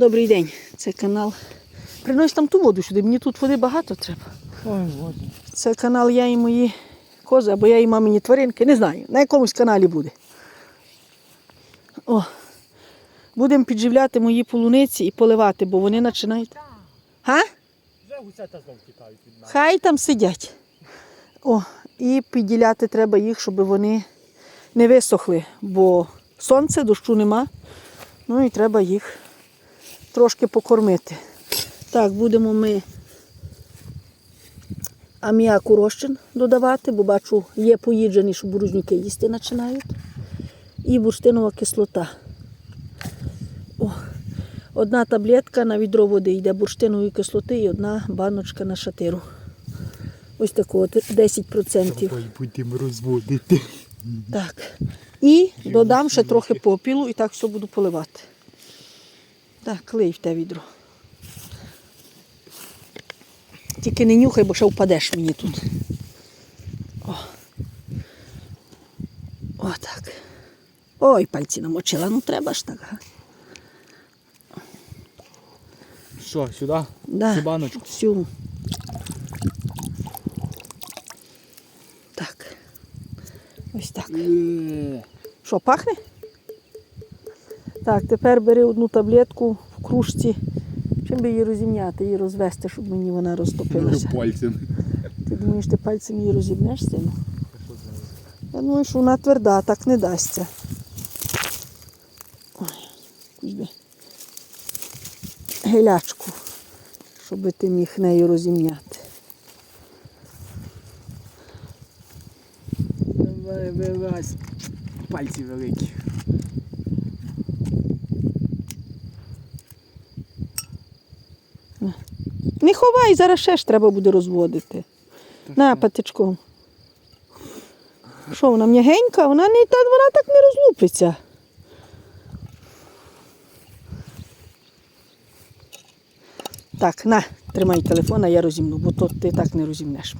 Добрий день, це канал. Принось там ту воду сюди, мені тут води багато треба. Ой. Це канал я і мої кози, або я і мамині тваринки. Не знаю. На якомусь каналі буде. О. Будемо підживляти мої полуниці і поливати, бо вони починають. Га? Вже гусята знов тікають від мене. Хай там сидять. О, і підділяти треба їх, щоб вони не висохли, бо сонце, дощу нема. Ну і треба їх трошки покормити. Так, будемо ми аміаку розчин додавати, бо бачу, є поїджені, що буржнюки їсти починають. І бурштинова кислота. О, одна таблетка на відро води йде бурштинової кислоти і одна баночка на шатиру. Ось таку от 10%. Ой, будемо розводити. Так. І додам ще трохи попілу і так все буду поливати. Так, клей в те відро. Тільки не нюхай, бо ще впадеш мені тут. О. Отак. Ой, пальці намочила, ну треба ж так. Що, сюди? Да. Цю баночку? Всю. Так. Ось так. Е, Що, пахне? Так, тепер бери одну таблетку в кружці. Чим би її розімняти, її розвести, щоб мені вона розтопилася. Пальцем. Ти думаєш, ти пальцем її розібнеш сину? Я думаю, що вона тверда, так не дасться. Ой, гелячку, щоб ти міг нею розімняти. Давай, вилазь. Пальці великі. Не ховай, зараз ще ж треба буде розводити. На патичком. Що вона м'ягенька? Вона не та вона так не розлупиться. Так, на, тримай телефон, а я розімну, бо то ти так не розімнеш.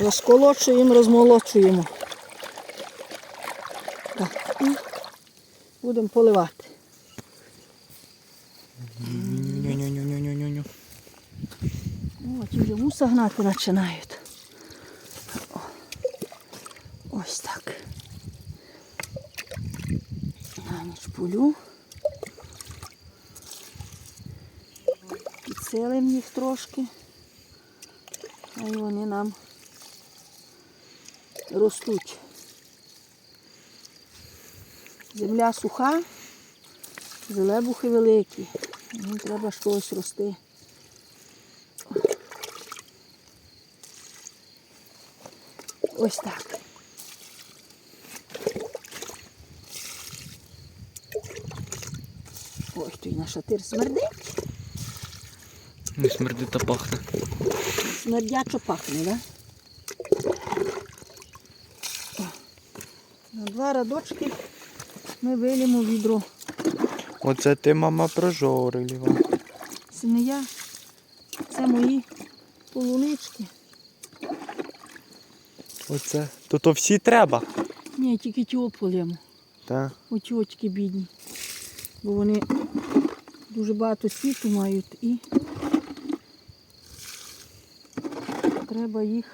Розколочуємо, розмолочуємо. Так, і будемо поливати. О, ті вже вуса гнати починають. О, Ось так. На ніч полю. Підсилимо їх трошки. А й вони нам ростуть. Земля суха, зелебухи великі. Їм треба щось рости. Ось так. Ой, той наш шатир смердить. Не смердить та пахне. Смердячо пахне, да? На два радочки ми вилємо відро. Оце ти, мама, прожорлива. Це не я, це мої полунички. Оце. То то всі треба. Ні, тільки ті полємо. Так. Оті отки бідні. Бо вони дуже багато світу мають і треба їх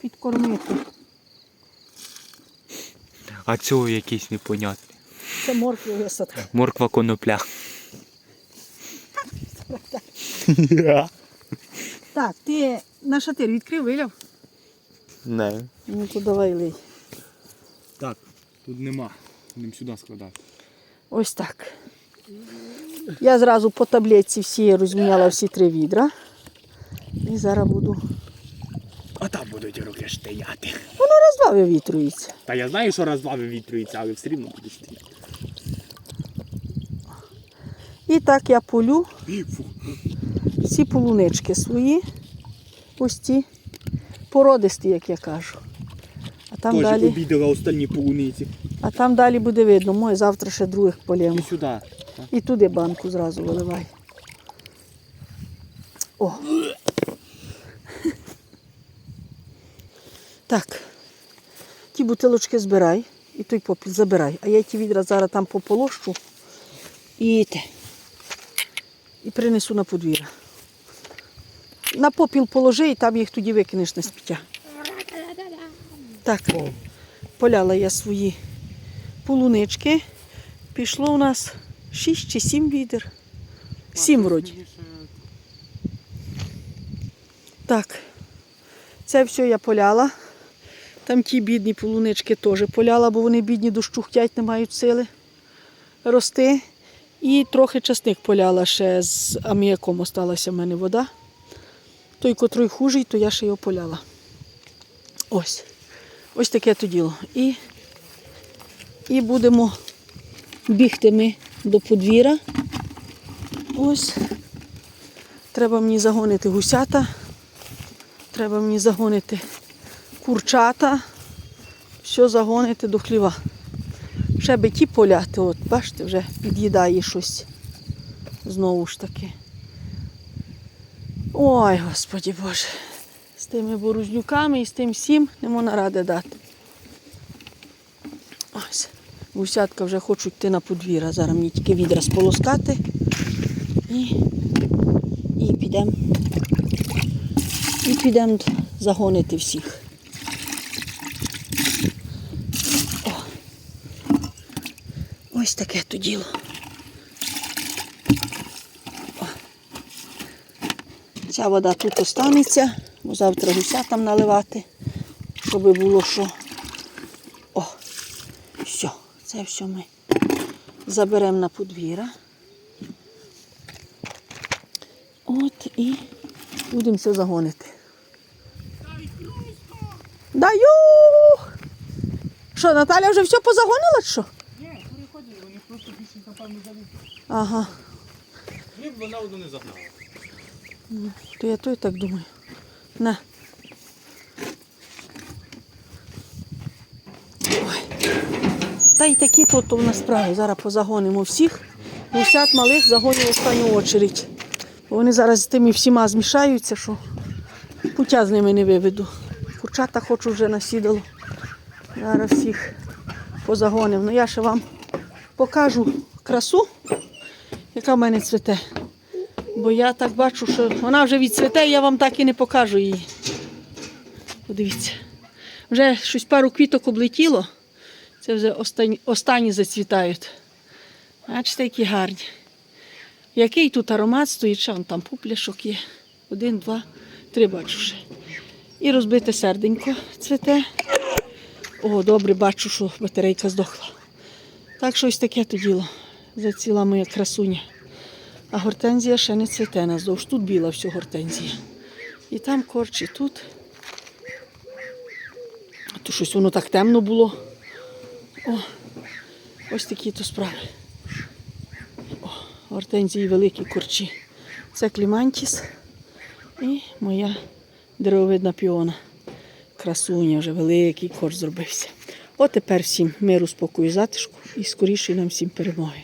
підкормити. А цього якийсь непонятний. Це морква висадка. Морква конопля. Так, ти на шатир відкрив, виляв? Не. Ну то давай лий. Так, тут нема. Будемо сюди складати. Ось так. Я зразу по таблетці всі розміняла всі три відра. І зараз буду. А там будуть руки стояти. Воно раз-два вивітрується. Та я знаю, що раз два вивітрюється, але все рівно буде стояти. І так я полю всі полунички свої. Ось ці породисті, як я кажу. А там, Тоже далі, обідала остальні полуниці. а там далі буде видно. Мой завтра ще других полємо. І сюди. І туди банку зразу виливай. О. Так. Ті бутилочки збирай і той попіл забирай. А я ті відра зараз там пополощу і те. І принесу на подвір'я. На попіл положи і там їх тоді викинеш на сміття. Так, поляла я свої полунички. Пішло у нас 6 чи 7 відер. 7 вроді. Так, це все я поляла. Там ті бідні полунички теж поляла, бо вони бідні дощу хотять, не мають сили рости. І трохи часник поляла ще з аміаком осталася в мене вода. Той, котрий хужий, то я ще його поляла. Ось. Ось таке то діло. І, і будемо бігти ми до подвір'я. Ось. Треба мені загонити гусята. Треба мені загонити курчата. Все загонити до хліва. Ще би ті поляти, от, бачите, вже під'їдає щось. Знову ж таки. Ой, Господі Боже. З тими борозюками і з тим всім не можна ради дати. Ось. Гусятка вже хочуть йти на подвір'я. Зараз мені тільки відра сполоскати. І, і підемо. І підемо загонити всіх. Ось таке то діло. О. Ця вода тут останеться, бо завтра гуся там наливати, щоб було що. О, все, це все ми заберемо на подвір'я. От і будемо все загонити. Даю! Що, Наталя вже все позагонила, що? Ага, Хліб вона воду не загнала. то я то і так думаю. На. Ой. Та й такі то, то в нас справи. Зараз позагонимо всіх. Гусят малих загонимо в останню очередь. Бо вони зараз з тими всіма змішаються, що пуття з ними не виведу. Курчата хочу вже насідало. Зараз всіх позагонимо. Ну я ще вам покажу красу, яка в мене цвіте. Бо я так бачу, що вона вже відцвіте, я вам так і не покажу її. Подивіться. Вже щось пару квіток облетіло. Це вже останні, останні зацвітають. Бачите, які гарні. Який тут аромат стоїть, що там пупляшок є. Один, два, три бачу ще. І розбите серденько цвіте. О, добре, бачу, що батарейка здохла. Так що ось таке то діло. Заціла моя красуня. А гортензія ще не цвіте наздовж. Тут біла все гортензія. І там корчі, тут. А то щось воно так темно було. О, ось такі то справи. О, гортензії великі корчі. Це клімантіс і моя деревовидна піона. Красуня вже великий корч зробився. От тепер всім миру, спокою, затишку і скорішої нам всім перемоги.